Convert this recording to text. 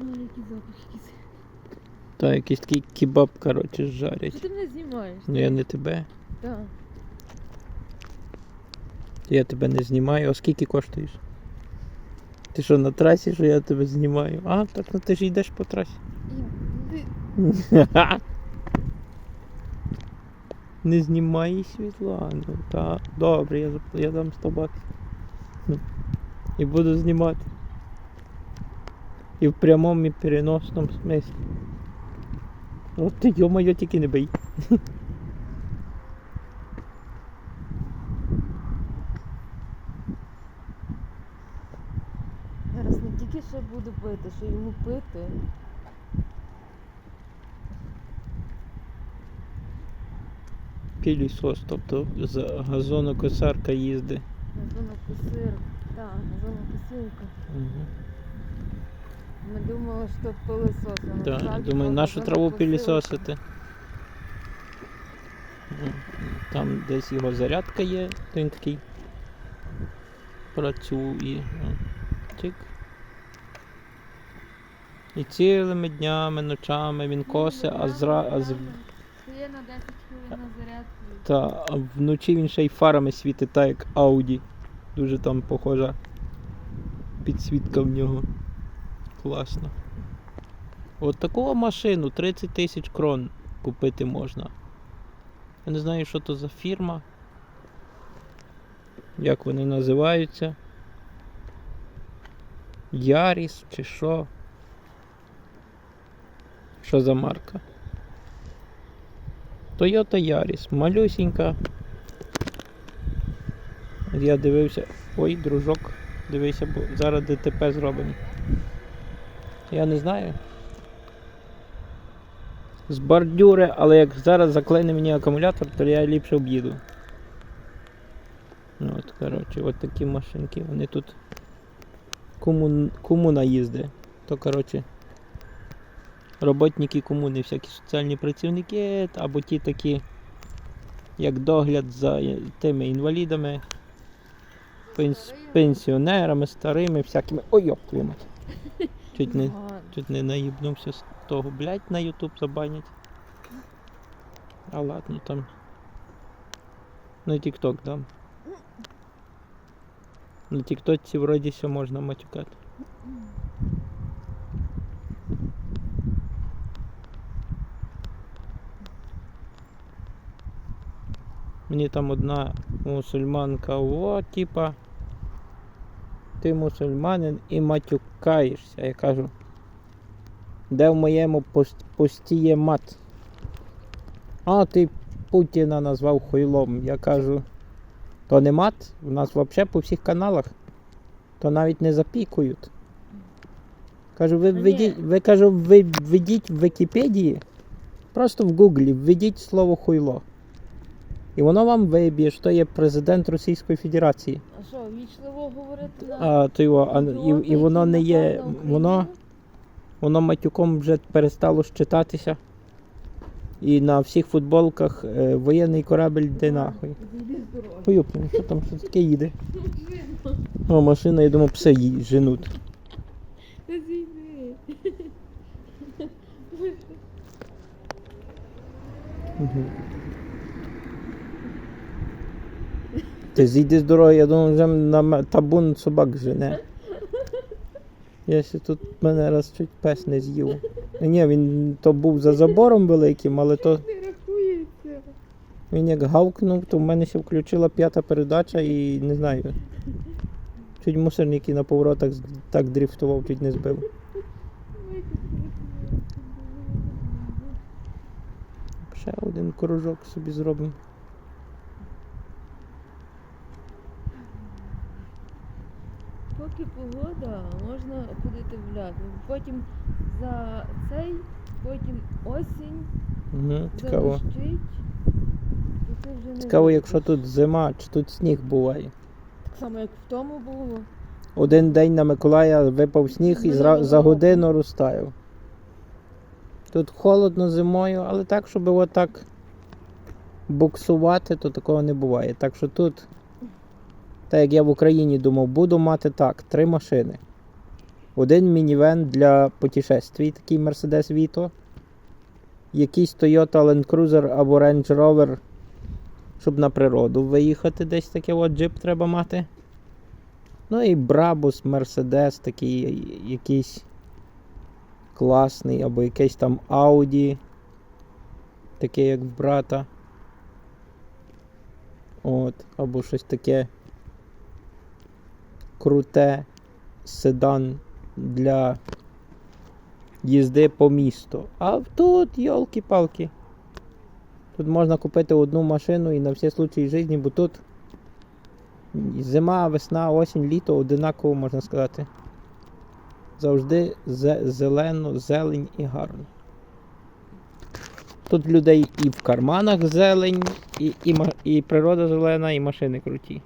Ой, який запах якийсь. Та якийсь такий кебаб, коротше, жарять. Ти мене знімаєш? Ну я не тебе. Так. Я тебе не знімаю. А скільки коштуєш? Ти що на трасі, що я тебе знімаю? А, так ну ти ж йдеш по трасі. Не знімай Світлану. Та, добре, я, я дам 100 баксів. Ну, І буду знімати. І в прямому і переносному смислі. От ти йо-моє, тільки не бий. Зараз не тільки що буду пити, що йому пити. Пілісос, тобто з газонокосарка їздить. Газонокосир. Так, газонокосилка. Ми думали, що пилисос. а Так, думаю, нашу траву газонокосилка. пілісосити. Там десь його зарядка є, він такий працює. Чик. І цілими днями, ночами він косе, а, зра... а, з... Стає на 10 хвилин на зарядку. Та, а вночі він ще й фарами світить, так як Ауді. Дуже там похожа підсвітка в нього. Класно. От таку машину 30 тисяч крон купити можна. Я не знаю, що то за фірма. Як вони називаються. Яріс чи що? Що за марка? Toyota Yaris, малюсінька. Я дивився. Ой, дружок, дивися, бо зараз ДТП зроблено. Я не знаю. З бордюри, але як зараз заклине мені акумулятор, то я ліпше об'їду. Ну, от, коротше, от такі машинки. Вони тут комун... комуна їзди. То, коротше, роботники комуни, всякі соціальні працівники, або ті такі, як догляд за тими інвалідами, пенс... пенсіонерами, старими, всякими. Ой, твою мать. Чуть не, Ладно. чуть не наїбнувся з того, блядь, на Ютуб забанять. А ладно, там. На TikTok дам. На тіктоці вроді все можна матюкати. Мені там одна мусульманка, о, типа, Ти мусульманин і матюкаєшся. Я кажу, де в моєму пост- пості є мат? А ти Путіна назвав хуйлом. Я кажу, то не мат, у нас взагалі по всіх каналах, то навіть не запікують. Кажу, ви введіть, ви кажу, ви введіть в Вікіпедії, просто в Гуглі введіть слово хуйло. І воно вам виб'є, що є президент Російської Федерації. А що, вічливо говорити на А, то його, а, і, і воно не є. Воно, воно матюком вже перестало щитатися. І на всіх футболках е, воєнний корабель йде нахуй. Зійди з дороги. Хуюплю, що там що таке їде? О, машина, я думав, пси її женуть. Та зійди. Мгм. Ти зійди з дороги, я думав, вже на табун собак жене. Я ще тут мене раз чуть пес не з'їв. Ні, він то був за забором великим, але то він як гавкнув, то в мене ще включила п'ята передача і не знаю. Чуть мусорник і на поворотах так дрифтував, чуть не збив. Ще один кружок собі зробимо. Поки погода, можна ходити гуляти. Потім за цей, потім осінь, Угу, цікаво. вже не Цікаво, якщо тут зима, чи тут сніг буває. Так само, як в тому було. Один день на Миколая випав сніг і зра... За годину розтаяв. Тут холодно зимою, але так, щоб отак буксувати, то такого не буває. Так що тут, так як я в Україні думав, буду мати так, три машини. один мінівен для путешествій, такий Mercedes Vito, якийсь Toyota Land Cruiser або Range Rover, щоб на природу виїхати десь таке от джип треба мати. Ну і Brabus, Mercedes, такий якийсь класний, або якийсь там Audi, таке як в брата. От, або щось таке круте седан для їзди по місту. А тут, йолки-палки. Тут можна купити одну машину і на всі случаї житті, бо тут зима, весна, осінь, літо одинаково можна сказати. Завжди зелено, зелень і гарно. Тут людей і в карманах зелень, і, і, і природа зелена, і машини круті.